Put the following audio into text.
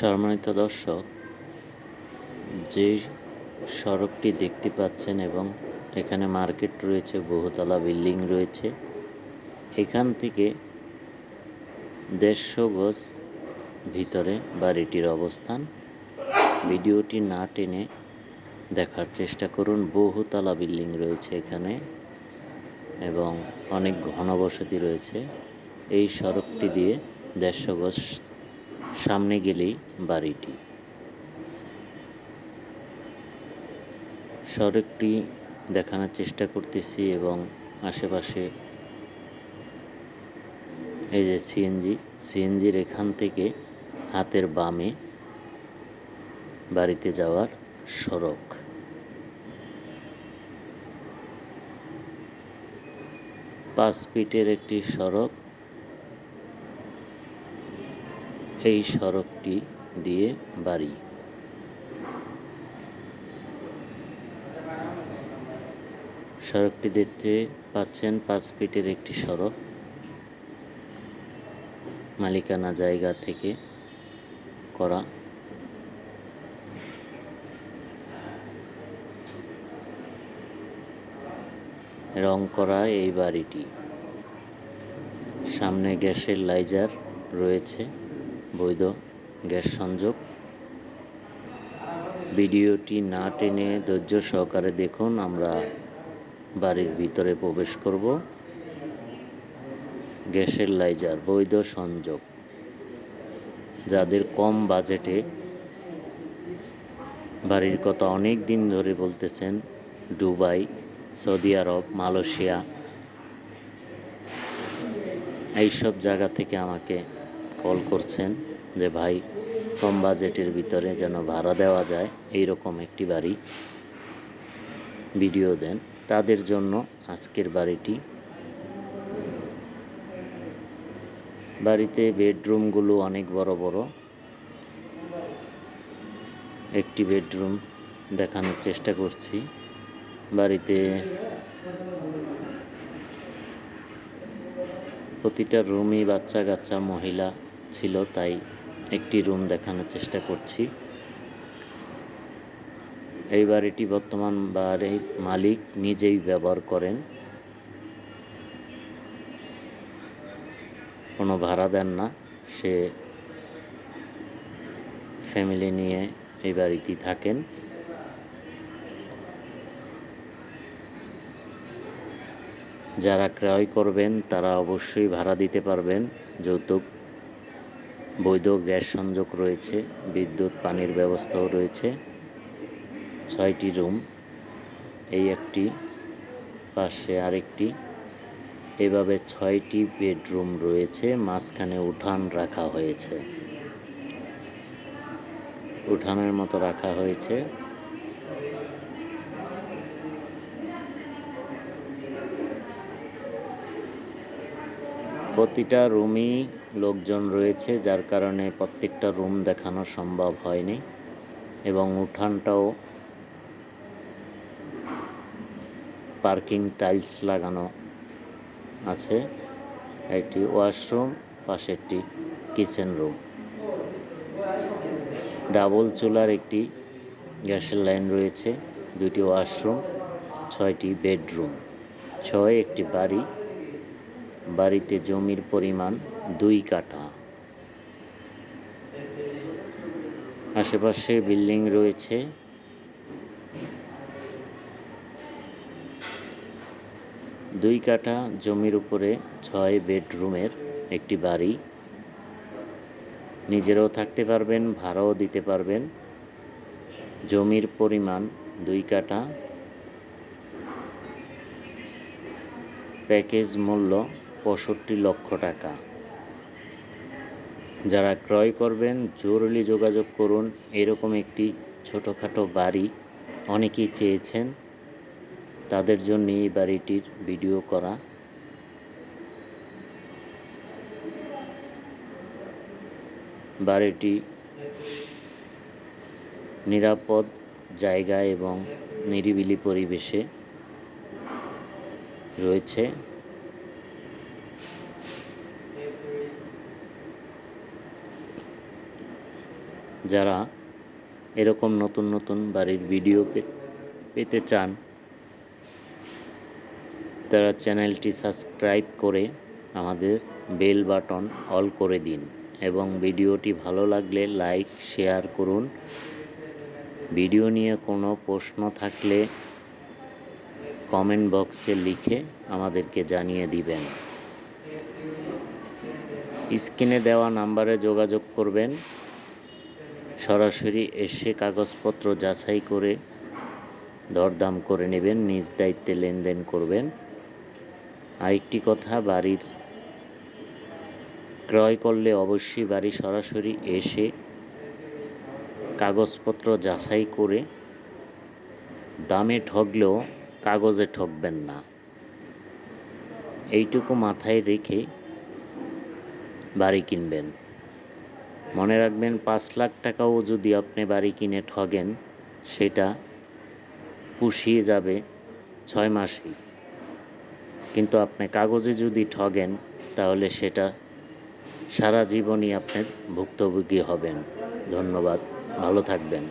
সম্মানিত দর্শক, যে সড়কটি দেখতে পাচ্ছেন এবং এখানে মার্কেট রয়েছে, বহুতলা বিল্ডিং রয়েছে, এখান থেকে দেড়শো গজ ভিতরে বাড়িটির অবস্থান। ভিডিওটি না টেনে দেখার চেষ্টা করুন, বহুতলা বিল্ডিং রয়েছে এখানে এবং অনেক ঘনবসতি রয়েছে। এই সড়কটি দিয়ে দেড়শো গজ সামনে গেলেই বাড়িটি। সড়কটি দেখানোর চেষ্টা করতেছি এবং আশেপাশে এই যে সিএনজি সিএনজির এখান থেকে হাতের বামে বাড়িতে যাওয়ার সড়ক। পাঁচ ফিটের একটি সড়ক এই সড়কটি দিয়ে বাড়ি। সড়কটি দেখতে পাচ্ছেন পাঁচ ফিটের একটি সড়ক। মালিকানা জায়গা থেকে করা। রং করা এই বাড়িটি। সামনে গ্যাসের লাইজার রয়েছে। বৈধ গ্যাস সংযোগ। ভিডিওটি না টেনে ধৈর্য সহকারে দেখুন, আমরা বাড়ির ভিতরে প্রবেশ করব। গ্যাসের লাইজার, বৈধ সংযোগ। যাদের কম বাজেটে বাড়ির কথা অনেক দিন ধরে বলতেছেন, দুবাই, সৌদি আরব, মালয়েশিয়া, এইসব জায়গা থেকে আমাকে কল করছেন যে, ভাই, কম বাজেটের ভিতরে যেন ভাড়া দেওয়া যায় এই রকম একটি বাড়ি। ভিডিও দেন। তাদের জন্য আজকের বাড়িটি। বাড়িতে বেডরুমগুলো অনেক বড় বড়। একটি বেডরুম দেখানোর চেষ্টা করছি। বাড়িতে প্রতিটা রুমই বাচ্চা কাচ্চা মহিলা ছিল, তাই একটি রুম দেখানোর চেষ্টা করছি। এই বাড়িটি বর্তমান বাড়ির মালিক নিজেই ব্যবহার করেন। কোনো ভাড়া দেন না, সে ফ্যামিলি নিয়ে এই বাড়িটি থাকেন। যারা ক্রয় করবেন, তারা অবশ্যই ভাড়া দিতে পারবেন, যৌতুক বৈধ গ্যাস সংযোগ রয়েছে, বিদ্যুৎ, পানির ব্যবস্থাও রয়েছে। ছয়টি রুম, এই একটি, পাশে আরেকটি। এভাবে ছয়টি বেডরুম রয়েছে, মাঝখানে উঠান রাখা হয়েছে। উঠানের মতো রাখা হয়েছে। প্রতিটা রুমই লোকজন রয়েছে, যার কারণে প্রত্যেকটা রুম দেখানো সম্ভব হয়নি এবং উঠানটাও পার্কিং টাইলস লাগানো আছে। একটি ওয়াশরুম, পাশেরটি কিচেন রুম। ডাবল চুলার একটি গ্যাসের লাইন রয়েছে দুটি ওয়াশরুম, ছয়টি বেডরুম, ছয় একটি বাড়ি বাড়িতে জমির পরিমাণ দুই কাঠা। আশেপাশে বিল্ডিং রয়েছে। দুই কাঠা জমির উপরে ছয় বেডরুমের একটি বাড়ি। নিজেরাও থাকতে পারবেন, ভাড়াও দিতে পারবেন। জমির পরিমাণ দুই কাঠা। প্যাকেজ মূল্য পঁয়ষট্টি লক্ষ টাকা। যারা ক্রয় করবেন, জরুরি যোগাযোগ করুন। এরকম একটি ছোটোখাটো বাড়ি অনেকেই চেয়েছেন তাদের জন্য এই বাড়িটির ভিডিও করা। বাড়িটি নিরাপদ জায়গা এবং নিরিবিলি পরিবেশে রয়েছে। যারা এরকম নতুন নতুন বাড়ির ভিডিও পেতে চান, তারা চ্যানেলটি সাবস্ক্রাইব করে আমাদের বেল বাটন অল করে দিন এবং ভিডিওটি ভালো লাগলে লাইক, শেয়ার করুন। ভিডিও নিয়ে কোনো প্রশ্ন থাকলে কমেন্ট বক্সে লিখে আমাদেরকে জানিয়ে দিবেন। স্ক্রিনে দেওয়া নাম্বারে যোগাযোগ করবেন। সরাসরি এসে কাগজপত্র যাচাই করে দরদাম করে নেবেন, নিজ দায়িত্বে লেনদেন করবেন। আরেকটি কথা, বাড়ির ক্রয় করলে অবশ্যই বাড়ি সরাসরি এসে কাগজপত্র যাচাই করে দামে ঠকলেও কাগজে ঠকবেন না। এইটুকু মাথায় রেখে বাড়ি কিনবেন। মনে রাখবেন, পাঁচ লাখ টাকাও যদি আপনি বাড়ি কিনে ঠগেন, সেটা পুষিয়ে যাবে ছয় মাসেই। কিন্তু আপনি কাগজে যদি ঠগেন, তাহলে সেটা সারা জীবনই আপনার ভুক্তভোগী হবেন। ধন্যবাদ, ভালো থাকবেন।